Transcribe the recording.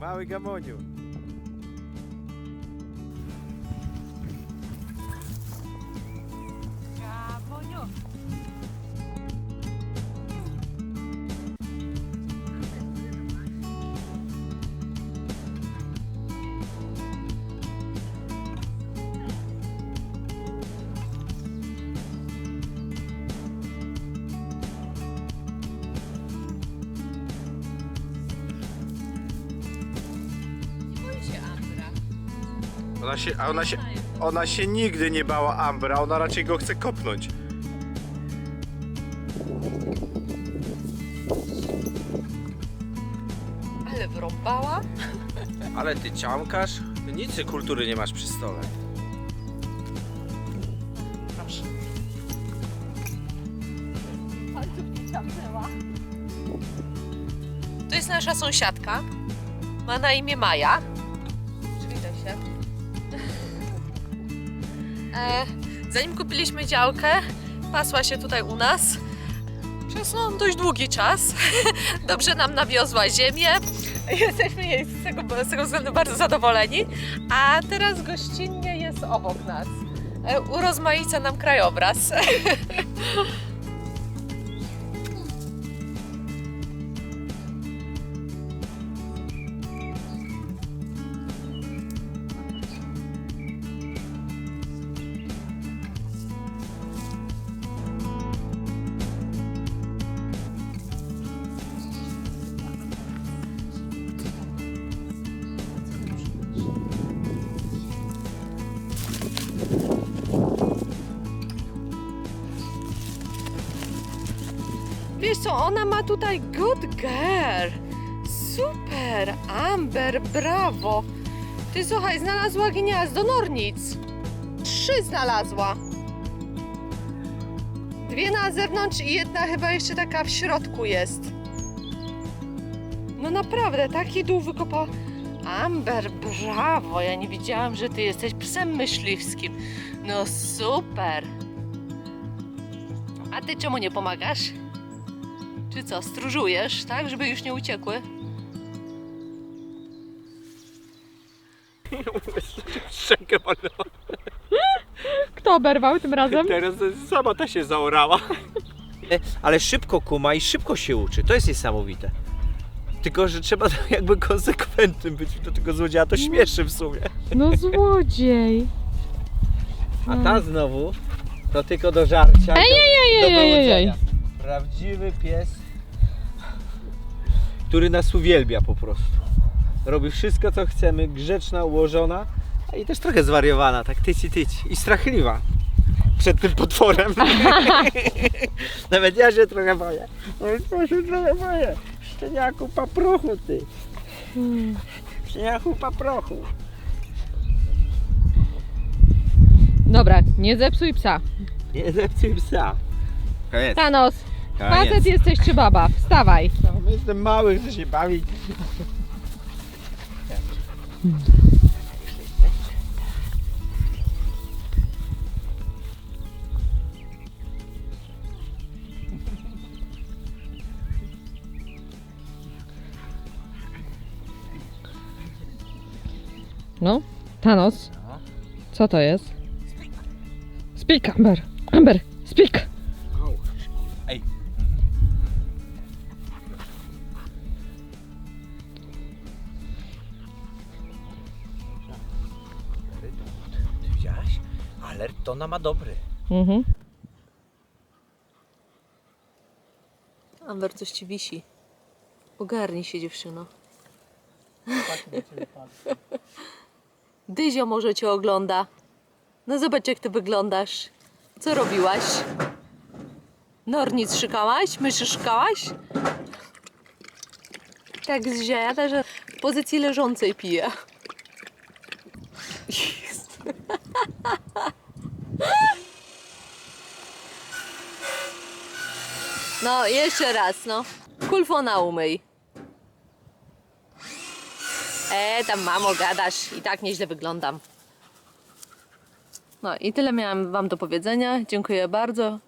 Mały gamoniu. Ona się, a ona się, ona się nigdy nie bała Ambra, ona raczej go chce kopnąć. Ale wrąbała? Ale ty ciamkasz? Nic ty kultury nie masz przy stole. Proszę. Palców nie ciągnęła. To jest nasza sąsiadka. Ma na imię Maja. Zanim kupiliśmy działkę, pasła się tutaj u nas. Przez no, dość długi czas. Dobrze nam nawiozła ziemię. Jesteśmy jej z tego, z tego względu bardzo zadowoleni. A teraz gościnnie jest obok nas. E, urozmaica nam krajobraz. Wiesz co, ona ma tutaj good girl. Super, Amber, brawo. Ty słuchaj, znalazła gniazdo nornic. Trzy znalazła. Dwie na zewnątrz i jedna chyba jeszcze taka w środku jest. No naprawdę, taki dół wykopała. Amber, brawo, ja nie widziałam, że ty jesteś psem myśliwskim. No super. A ty czemu nie pomagasz? Czy co, stróżujesz, tak, żeby już nie uciekły? Szczękę Kto oberwał tym razem? Teraz sama ta się zaorała. ale szybko kuma i szybko się uczy. To jest niesamowite. Tylko, że trzeba jakby konsekwentnym być do tego złodzieja. To śmieszy w sumie. No złodziej. A ta znowu to tylko do żarcia. Ej, i do, ej, do ej, ej, wyłudzenia. Prawdziwy pies, który nas uwielbia po prostu. Robi wszystko, co chcemy, grzeczna, ułożona, i też trochę zwariowana, tak tyci tyci i strachliwa przed tym potworem. Nawet ja się trochę boję. Ja się trochę boję. Szczeniaku paprochu ty. Szczeniaku paprochu. Dobra, nie zepsuj psa. Nie zepsuj psa. Koniec. Thanos, Koniec. facet jesteś czy baba? Wstawaj. No, jestem mały, chcę się bawić. No, Thanos. Co to jest? Speak, Amber. Amber, speak. Alert to ona ma dobry. Mhm. Amber, coś ci wisi. Ogarnij się, dziewczyno. Dyzio może cię ogląda. No zobacz, jak ty wyglądasz. Co robiłaś? Nornic szykałaś? Myszy szykałaś? Tak zziada, że w pozycji leżącej pije. No, jeszcze raz, no. Kulfona umyj. E, tam mamo, gadasz. I tak nieźle wyglądam. No i tyle miałam wam do powiedzenia. Dziękuję bardzo.